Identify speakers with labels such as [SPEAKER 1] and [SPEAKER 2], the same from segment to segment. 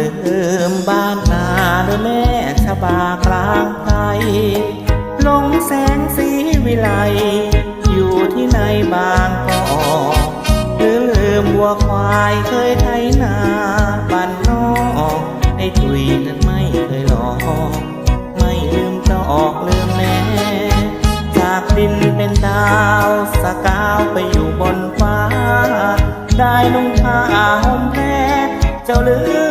[SPEAKER 1] ลืมบ้านนาหรือแม่ชบากลางไทยลงแสงสีวิไล อยู่ที่ในบางกอกหรือลืมวัวควายเคยไถนาบ้านนอกไอ้ถุยนั้นไม่เคยหลอกไม่ลืมจตออกลืมแม่จากดินเป็นดาวสกาวไปอยู่บนฟ้า ได้นุ่งผ้าห่มแพ้เจ้าลืม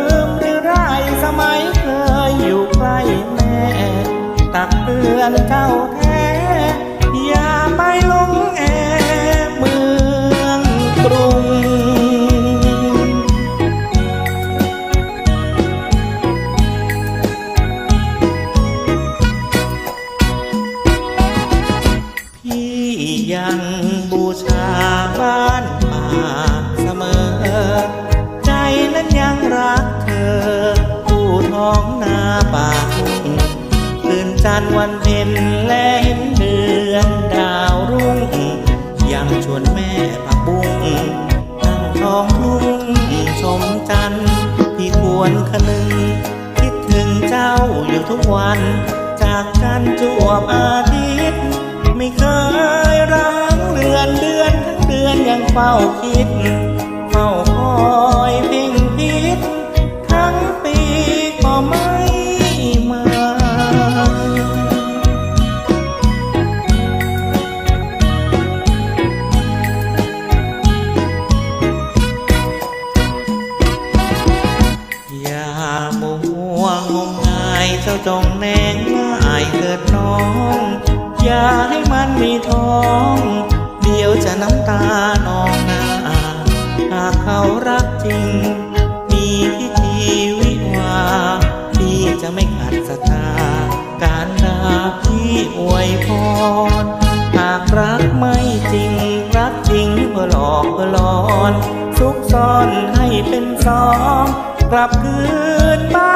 [SPEAKER 1] สมัยเคยอยู่ใกล้แม่ ตักเตือนเจ้าแท้อย่าไปหลงแอบเมืองกรุง พี่ยังบูชา คืนวันเพ็ญและเห็นเดือนดาวรุ่ง ยังชวนแม่ผักบุ้งนั่งท้องทุ่งชมจันทร์ที่ควรคนึง คิดถึงเจ้าอยู่ทุกวัน จากกันจวบอาทิตย์ ไม่เคยร้างเรือนเดือนทั้งเดือนยังเฝ้าคิด เฝ้าคอยเพ่งพิษ มงายเจ้าจงแนงง่ายเถิดน้อง อย่าให้มันมีท้อง เดี๋ยวจะน้ำตานองหน้าหากเขารักจริง มีพิธีวิวาพี่จะไม่ขัดศรัทธาการด่าพี่อวยพร หากรักไม่จริง รักจริงเพื่อหลอกเพื่อหลอนซุกซ่อนให้เป็นสอง กลับคืนบ้าน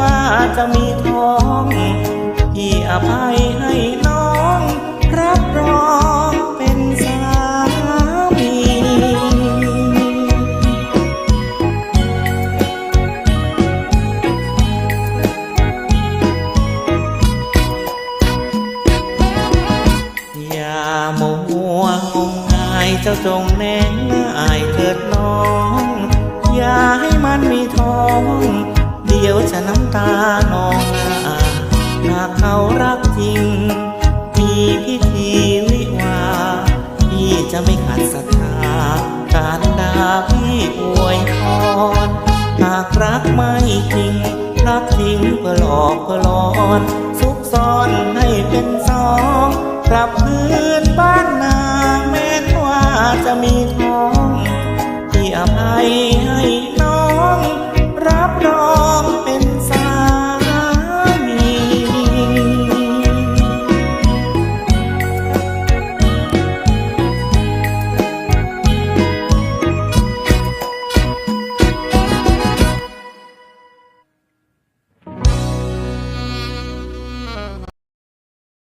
[SPEAKER 1] ว่าจะมีท้องพี่อภัยให้น้อง รับรองเป็นสามีอย่ามัวงมงายเจ้าจงแนงง่ายเถิดน้อง อย่าให้มันมีท้อง ดี๋ยวจะน้ำตานองหน้าหากเขารักจริง มีพิธีวิวาพี่จะไม่ขัดศรัทธาการด่าพี่อวยพรหากรักไม่จริง รักจริงเพื่อหลอกเพื่อหลอน ซุกซ่อนให้เป็นสองกลับคื